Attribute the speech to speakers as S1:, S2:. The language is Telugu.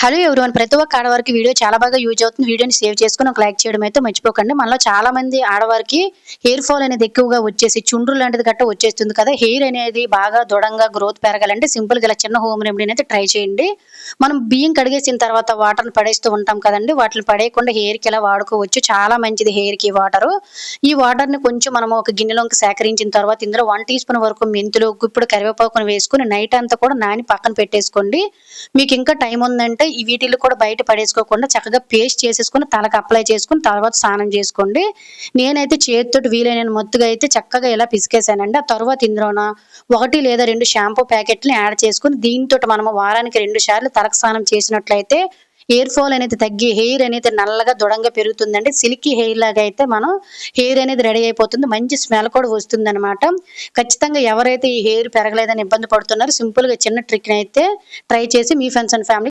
S1: హలో ఎవరివన్ ప్రతి ఒక్క ఆడవారికి వీడియో చాలా బాగా యూజ్ అవుతుంది. వీడియోని సేవ్ చేసుకుని ఒక లైక్ చేయడం అయితే మర్చిపోకండి. మనలో చాలా మంది ఆడవారికి హెయిర్ ఫాల్ అనేది ఎక్కువగా వచ్చేసి చుండ్రు లాంటిది గట్ట వచ్చేస్తుంది కదా. హెయిర్ అనేది బాగా దృఢంగా గ్రోత్ పెరగాలంటే సింపుల్గా ఇలా చిన్న హోమ్ రెమెడీని అయితే ట్రై చేయండి. మనం బియ్యం కడిగేసిన తర్వాత వాటర్ని పడేస్తూ ఉంటాం కదండి. వాటిని పడేయకుండా హెయిర్కి ఇలా వాడుకోవచ్చు. చాలా మంచిది హెయిర్కి వాటర్ ఈ వాటర్ని కొంచెం మనం ఒక గిన్నెలోకి సేకరించిన తర్వాత ఇందులో వన్ టీ స్పూన్ వరకు మెంతులు గుప్పుడు కరివేపాకును వేసుకుని నైట్ అంతా కూడా నాని పక్కన పెట్టేసుకోండి. మీకు ఇంకా టైం ఉందంటే ఈ వీటిల్లో కూడా బయట పడేసుకోకుండా చక్కగా పేస్ట్ చేసేసుకుని తలకు అప్లై చేసుకుని తర్వాత స్నానం చేసుకోండి. నేనైతే చేతితోటి వీలైన మొత్తుగా అయితే చక్కగా ఇలా పిసికేసానండి ఆ తర్వాత ఇందులోన ఒకటి లేదా రెండు షాంపూ ప్యాకెట్ని యాడ్ చేసుకుని దీంతో మనము వారానికి రెండు సార్లు తలకు స్నానం చేసినట్లయితే హెయిర్ ఫాల్ అనేది తగ్గి హెయిర్ అనేది నల్లగా దృఢంగా పెరుగుతుందండి. సిల్కీ హెయిర్ లాగా అయితే మనం హెయిర్ అనేది రెడీ అయిపోతుంది. మంచి స్మెల్ కూడా వస్తుంది అనమాట ఖచ్చితంగా ఎవరైతే ఈ హెయిర్ పెరగలేదని ఇబ్బంది పడుతున్నారో సింపుల్గా చిన్న ట్రిక్ అయితే ట్రై చేసి మీ ఫ్రెండ్స్ అండ్ ఫ్యామిలీ